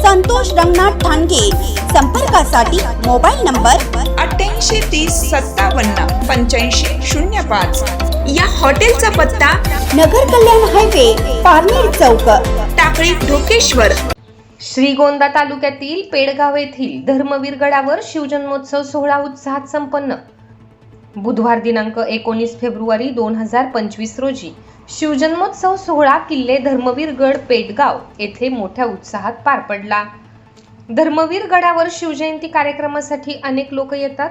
संतोष रंगनाथ ठाणगे. संपर्कासाठी mobile number अठ्ठ्याऐंशी तीस सत्तावन्न पंच्याऐंशी शून्य पाच. या हॉटेलचा पत्ता नगर कल्याण हायवे पारनेर चौक. टाकळी ढोकेश्वर. श्रीगोंदा तालुक्यातील पेडगाव येथील धर्मवीर गडावर शिवजन्मोत्सव सोहळा उत्साहात संपन्न. बुधवार दिनांक एकोणीस फेब्रुवारी दोन हजार पंचवीस रोजी शिवजन्मोत्सव सोहळा किल्ले धर्मवीर गड येथे मोठ्या उत्साहात पार पडला. धर्मवीर गडावर शिवजयंती कार्यक्रमासाठी अनेक लोक येतात.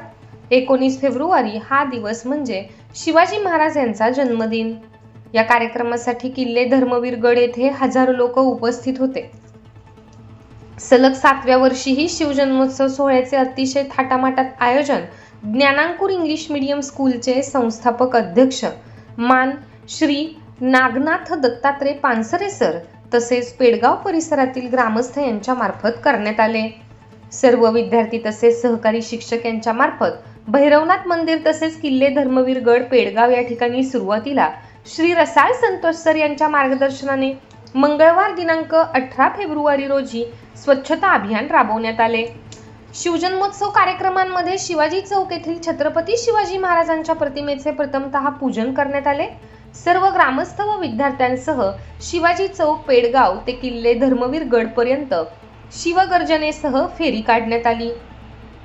एकोणीस फेब्रुवारी हा दिवस म्हणजे शिवाजी महाराज यांचा जन्मदिन. या कार्यक्रमासाठी किल्ले धर्मवीर गड येथे हजारो लोक उपस्थित होते. सलग सातव्या वर्षीही शिवजन्मोत्सव सोहळ्याचे अतिशय थाटामाटात आयोजन ज्ञानांकुर इंग्लिश मीडियम स्कूलचे संस्थापक अध्यक्ष मान श्री नागनाथ दत्तात्रय पानसरे सर तसेच पेडगाव परिसरातील ग्रामस्थ यांच्या मार्फत करण्यात आले. सर्व विद्यार्थी तसेच सहकारी शिक्षक यांच्या मार्फत भैरवनाथ मंदिर तसेच किल्ले धर्मवीर गड पेडगाव या ठिकाणी सुरुवातीला श्री रसाळ संतोष सर यांच्या मार्गदर्शनाने मंगळवार दिनांक अठरा फेब्रुवारी रोजी स्वच्छता अभियान राबवण्यात आले. शिवजन्मोत्सव कार्यक्रमांमध्ये शिवाजी चौक येथील छत्रपती शिवाजी महाराजांच्या प्रतिमेचे प्रथमतः पूजन करण्यात आले. सर्व ग्रामस्थ व विद्यार्थ्यांसह शिवाजी चौक पेडगाव ते किल्ले धर्मवीर गडपर्यंत शिवगर्जनेसह फेरी काढण्यात आली.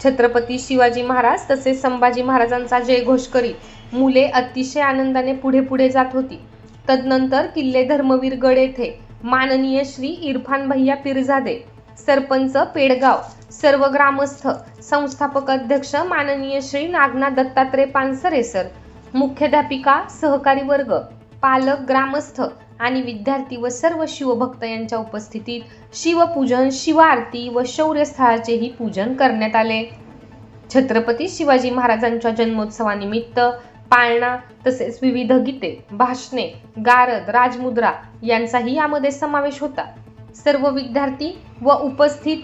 छत्रपती शिवाजी महाराज तसेच संभाजी महाराजांचा जयघोष करीत मुले अतिशय आनंदाने पुढे पुढे जात होती. तदनंतर किल्ले धर्मवीर गड येथे माननीय श्री इरफान भैया पिरजादे सरपंच पेडगाव सर्व ग्रामस्थ संस्थापक अध्यक्ष माननीय श्री नागनाथ दत्तात्रय पानसरे सर मुख्याध्यापिका सहकारी वर्ग पालक ग्रामस्थ आणि विद्यार्थी व सर्व शिवभक्त यांच्या उपस्थितीत शिवपूजन शिवाआरती व शौर्यस्थळाचेही पूजन करण्यात आले. छत्रपती शिवाजी महाराजांच्या जन्मोत्सवानिमित्त पाळणा तसेच विविध गीते भाषणे गारद राजमुद्रा यांचाही यामध्ये समावेश होता. सर्व विद्यार्थी व उपस्थित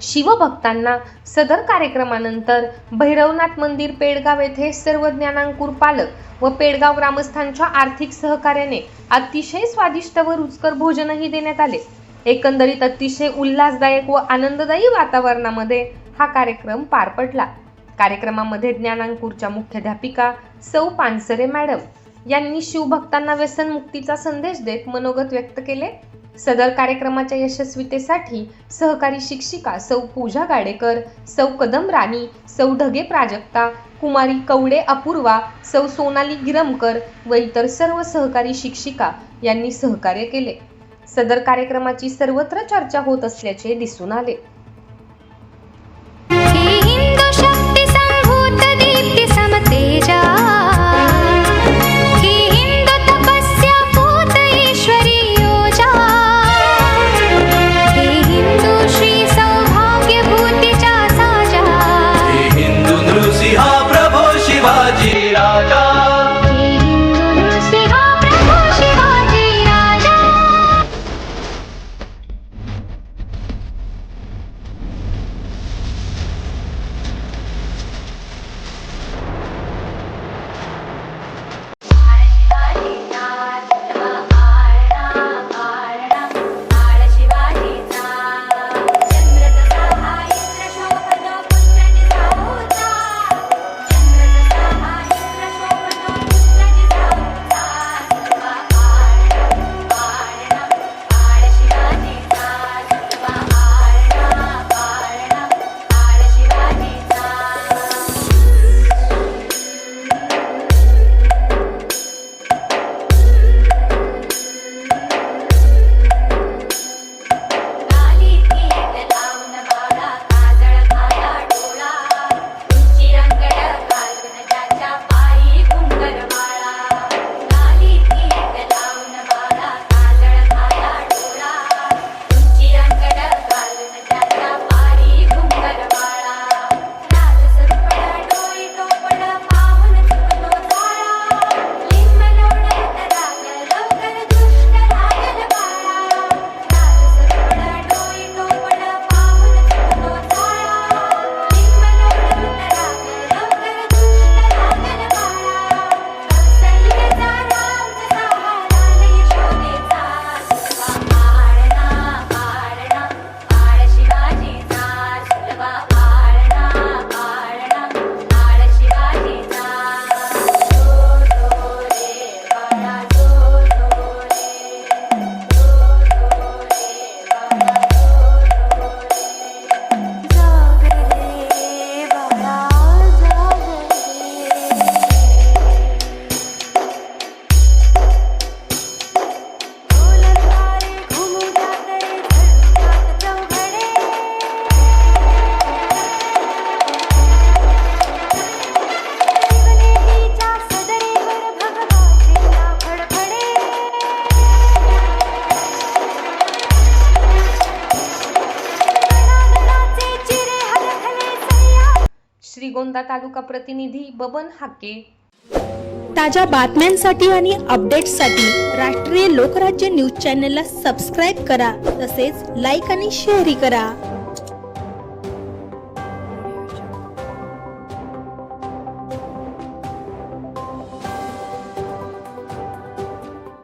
शिवभक्तांना सदर कार्यक्रमानंतर भैरवनाथ मंदिर पेडगाव येथे सर्व ज्ञानांकुर पालक व पेडगाव ग्रामस्थांच्या आर्थिक सहकार्याने अतिशय स्वादिष्ट व रुचकर भोजनही देण्यात आले. एकंदरीत अतिशय उल्हासदायक व आनंददायी वातावरणामध्ये हा कार्यक्रम पार पडला. कार्यक्रमामध्ये ज्ञानांकुरच्या मुख्याध्यापिका सौ पानसरे मॅडम यांनी शिवभक्तांना व्यसनमुक्तीचा संदेश देत मनोगत व्यक्त केले. सदर कार्यक्रमाच्या यशस्वीतेसाठी सहकारी शिक्षिका सौ पूजा गाडेकर सौ कदम राणी सौ ढगे प्राजक्ता कुमारी कवडे अपूर्वा सौ सोनाली गिरमकर व इतर सर्व सहकारी शिक्षिका यांनी सहकार्य केले. सदर कार्यक्रमाची सर्वत्र चर्चा होत असल्याचे दिसून आले. श्रीगोंदा तालुका प्रतिनिधी बबन हाके. ताज्या बातम्यांसाठी आणि अपडेट्ससाठी राष्ट्रीय लोकराज्य न्यूज चॅनलला सबस्क्राईब करा तसेच लाईक आणि शेअरही करा.